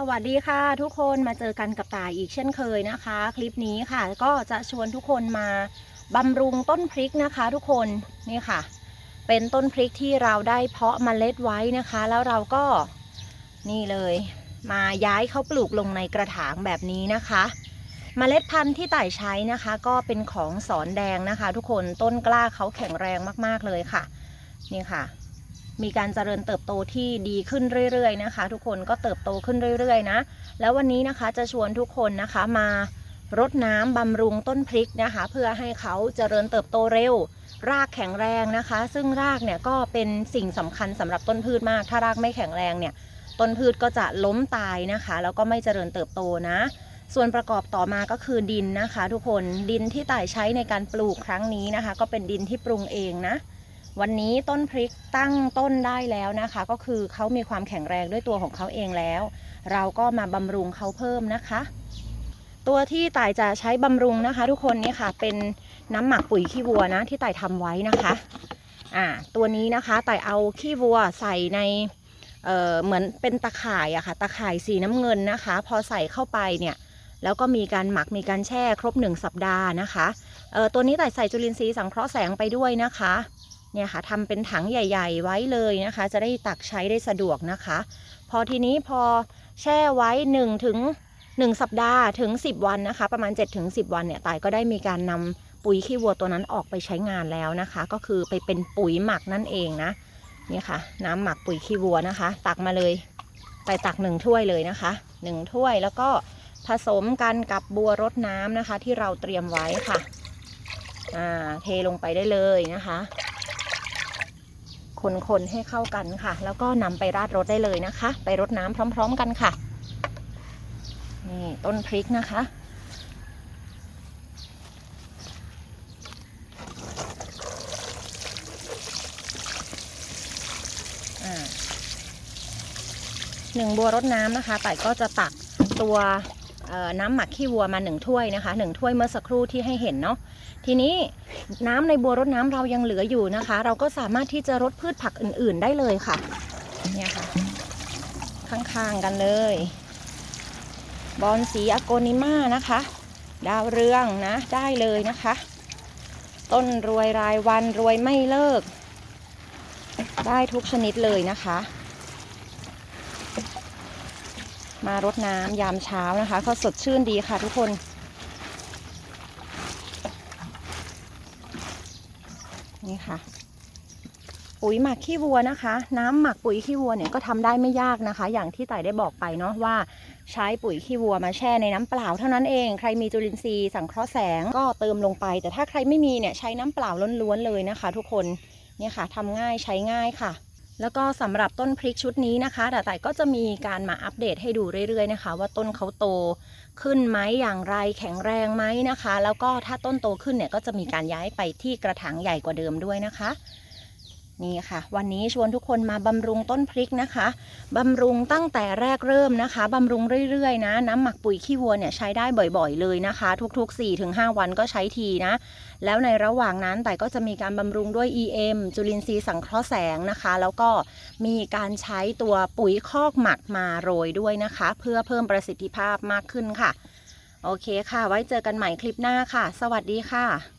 สวัสดีค่ะทุกคนมาเจอกันกับตายอีกเช่นเคยนะคะ คลิปนี้ค่ะก็จะชวนทุกคนมาบำรุงต้นพริกนะคะ ทุกคนนี่ค่ะ เป็นต้นพริกที่เราได้เพาะเมล็ดไว้นะคะ แล้วเราก็นี่เลย มาย้ายเขาปลูกลงในกระถางแบบนี้นะคะเมล็ดพันธุ์ที่ต่ายใช้นะคะ ก็เป็นของสอนแดงนะคะ ทุกคนต้นกล้าเขาแข็งแรงมากๆเลยค่ะ นี่ค่ะ มีการเจริญเติบโตที่ดีขึ้นเรื่อยๆนะคะ ทุกคนก็เติบโตขึ้นเรื่อยๆนะแล้ววันนี้นะคะจะชวนทุกคนนะคะมารดน้ำบำรุงต้นพริกนะคะ เพื่อให้เขาเจริญเติบโตเร็ว รากแข็งแรงนะคะ ซึ่งรากเนี่ยก็เป็นสิ่งสำคัญสำหรับต้นพืชมาก ถ้ารากไม่แข็งแรงเนี่ยต้นพืชก็จะล้มตายนะคะ แล้วก็ไม่เจริญเติบโตนะ ส่วนประกอบต่อมาก็คือดินนะคะ ทุกคนดินที่ต่ายใช้ในการปลูกครั้งนี้นะคะ ก็เป็นดินที่ปรุงเองนะ วันนี้ต้นพริกตั้งต้นได้แล้วนะคะ ก็คือเขามีความแข็งแรงด้วยตัวของเขาเองแล้ว เราก็มาบำรุงเขาเพิ่มนะคะ ตัวที่ต่ายจะใช้บำรุงนะคะ ทุกคนนี่ค่ะเป็นน้ำหมักปุ๋ยขี้วัวนะที่ต่ายทำไว้นะคะอ่าตัวนี้นะคะต่ายเอาขี้วัวใส่ในเอ่อเหมือนเป็นตะข่ายอะค่ะตะข่ายสีน้ำเงินนะคะ พอใส่เข้าไปเนี่ยแล้วก็มีการหมักมีการแช่ครบหนึ่งสัปดาห์นะคะเอ่อตัวนี้ต่ายใส่จุลินทรีย์สังเคราะห์แสงไปด้วยนะคะ เนี่ยค่ะทำเป็นถังใหญ่ ๆ ไว้เลยนะคะ จะได้ตักใช้ได้สะดวกนะคะ พอทีนี้พอแช่ไว้1ถึง1สัปดาห์ถึง 10 วันนะคะ ประมาณ7ถึง10 วันเนี่ยตายก็ได้มีการนำปุ๋ยขี้วัวตัวนั้นออกไปใช้งานแล้วนะคะ ก็คือไปเป็นปุ๋ยหมักนั่นเองนะนี่ค่ะ น้ำหมักปุ๋ยขี้วัวนะคะ ตักมาเลยไปตักหนึ่งถ้วยเลยนะคะหนึ่งถ้วยแล้วก็ผสมกันกับบัวรดน้ำนะคะ ที่เราเตรียมไว้ค่ะอ่าเทลงไปได้เลยนะคะ คนๆให้เข้ากันค่ะ แล้วก็นำไปราดรถได้เลยนะคะ ไปรดน้ำพร้อม ๆ กันค่ะ นี่ต้นพริกนะคะหนึ่งบัวรดน้ำนะคะแต่ก็จะตักตัว น้ำหมักขี้วัวมาหนึ่งถ้วยนะคะหนึ่งถ้วยเมื่อสักครู่ที่ให้เห็นเนาะทีนี้น้ำในบัวรดน้ำเรายังเหลืออยู่นะคะ เราก็สามารถที่จะรดพืชผักอื่น ๆ ได้เลยค่ะเนี่ยค่ะ ข้างๆกันเลย บอนสีอโกนิมานะคะ ดาวเรืองนะได้เลยนะคะ ต้นรวยรายวันรวยไม่เลิก ได้ทุกชนิดเลยนะคะ มารดน้ำยามเช้านะคะก็สดชื่นดีค่ะทุกคนนี่ค่ะ ปุ๋ยหมักขี้วัวนะคะ น้ำหมักปุ๋ยขี้วัวเนี่ยก็ทำได้ไม่ยากนะคะ อย่างที่ไต่ได้บอกไปเนาะว่าใช้ปุ๋ยขี้วัวมาแช่ในน้ำเปล่าเท่านั้นเองใครมีจุลินทรีย์สังเคราะห์แสงก็เติมลงไป แต่ถ้าใครไม่มีเนี่ยใช้น้ำเปล่าล้วนๆเลยนะคะ ทุกคนเนี่ยค่ะทำง่ายใช้ง่ายค่ะ แล้วก็สำหรับต้นพริกชุดนี้นะคะแต่แต่ก็จะมีการมาอัปเดตให้ดูเรื่อยๆนะคะ ว่าต้นเขาโตขึ้นไหมอย่างไรแข็งแรงไหมนะคะ แล้วก็ถ้าต้นโตขึ้นเนี่ยก็จะมีการย้ายไปที่กระถางใหญ่กว่าเดิมด้วยนะคะ นี่ค่ะ วันนี้ชวนทุกคนมาบำรุงต้นพริกนะคะบำรุงตั้งแต่แรกเริ่มนะคะบำรุงเรื่อยๆนะ น้ำหมักปุ๋ยขี้วัวเนี่ยใช้ได้บ่อยๆเลยนะคะ ทุกๆ 4-5 วันก็ใช้ทีนะ แล้วในระหว่างนั้นแต่ก็จะมีการบำรุงด้วย EM จุลินทรีย์สังเคราะห์แสงนะคะ แล้วก็มีการใช้ตัวปุ๋ยคอกหมักมาโรยด้วยนะคะ เพื่อเพิ่มประสิทธิภาพมากขึ้นค่ะ โอเคค่ะ ไว้เจอกันใหม่คลิปหน้าค่ะ สวัสดีค่ะ